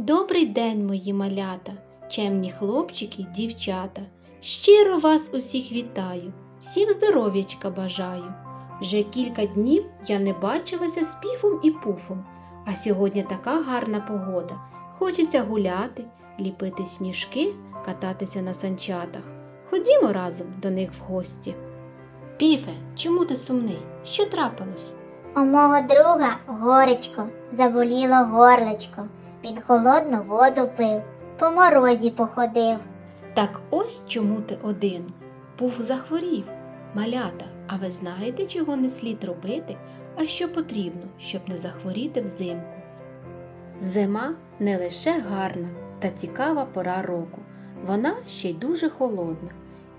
Добрий день, мої малята, чемні хлопчики, дівчата. Щиро вас усіх вітаю, всім здоров'ячка бажаю. Вже кілька днів я не бачилася з піфом і пуфом, а сьогодні така гарна погода. Хочеться гуляти, ліпити сніжки, кататися на санчатах. Ходімо разом до них в гості. Піфе, чому ти сумний? Що трапилось? У мого друга горечко, заболіло горлечко, під холодну воду пив, по морозі походив. Так ось чому ти один. Пуф захворів. Малята, а ви знаєте, чого не слід робити, а що потрібно, щоб не захворіти взимку? Зима не лише гарна та цікава пора року, вона ще й дуже холодна,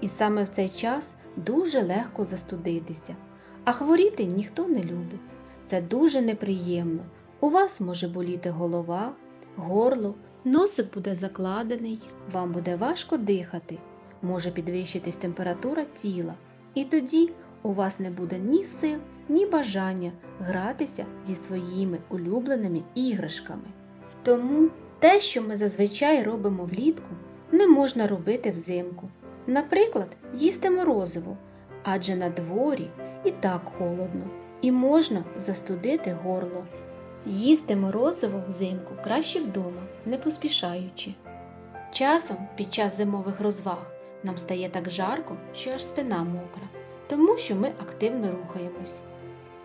і саме в цей час дуже легко застудитися. А хворіти ніхто не любить. Це дуже неприємно. У вас може боліти голова, горло, носик буде закладений, вам буде важко дихати, може підвищитись температура тіла, і тоді у вас не буде ні сил, ні бажання гратися зі своїми улюбленими іграшками. Тому те, що ми зазвичай робимо влітку, не можна робити взимку. Наприклад, їсти морозиво, адже на дворі і так холодно, і можна застудити горло. Їсти морозиво взимку краще вдома, не поспішаючи. Часом під час зимових розваг нам стає так жарко, що аж спина мокра, тому що ми активно рухаємось.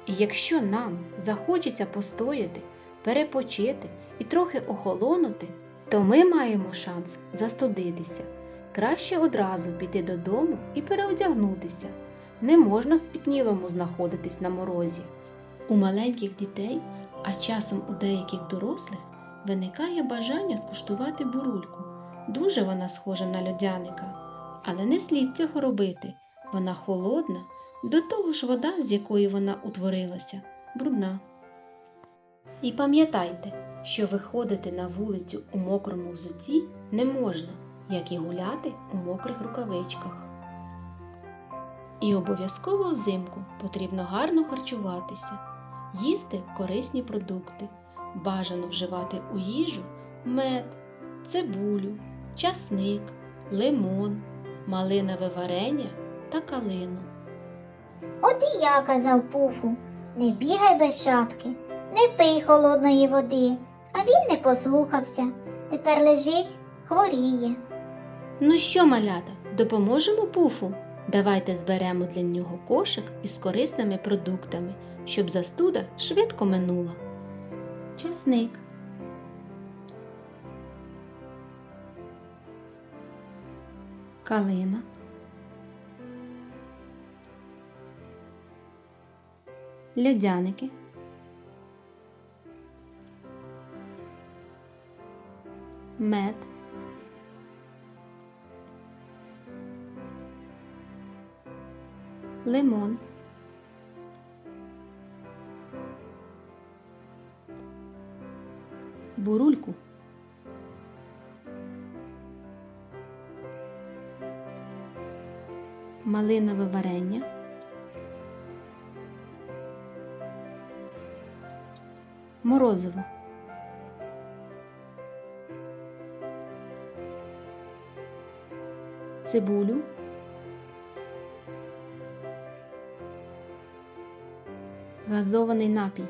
І якщо нам захочеться постояти, перепочити і трохи охолонути, то ми маємо шанс застудитися. Краще одразу піти додому і переодягнутися. Не можна спітнілому знаходитись на морозі. У маленьких дітей, а часом у деяких дорослих, виникає бажання скуштувати бурульку. Дуже вона схожа на льодяника. Але не слід цього робити. Вона холодна, до того ж вода, з якої вона утворилася, брудна. І пам'ятайте, що виходити на вулицю у мокрому взутті не можна, як і гуляти у мокрих рукавичках. І обов'язково взимку потрібно гарно харчуватися, їсти корисні продукти, бажано вживати у їжу мед, цибулю, часник, лимон, малинове варення та калину. От і я казав пуфу, не бігай без шапки, не пий холодної води, а він не послухався. Тепер лежить, хворіє. Ну що, малята, допоможемо пуфу? Давайте зберемо для нього кошик із корисними продуктами, щоб застуда швидко минула. Часник. Калина. Льодяники. Мед. Лимон, бурульку, малинове варення, морозиво. Цибулю, газований напій.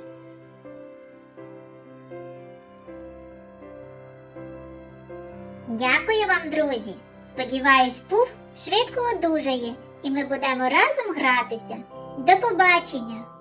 Дякую вам, друзі. Сподіваюсь, пуф швидко одужає, і ми будемо разом гратися. До побачення!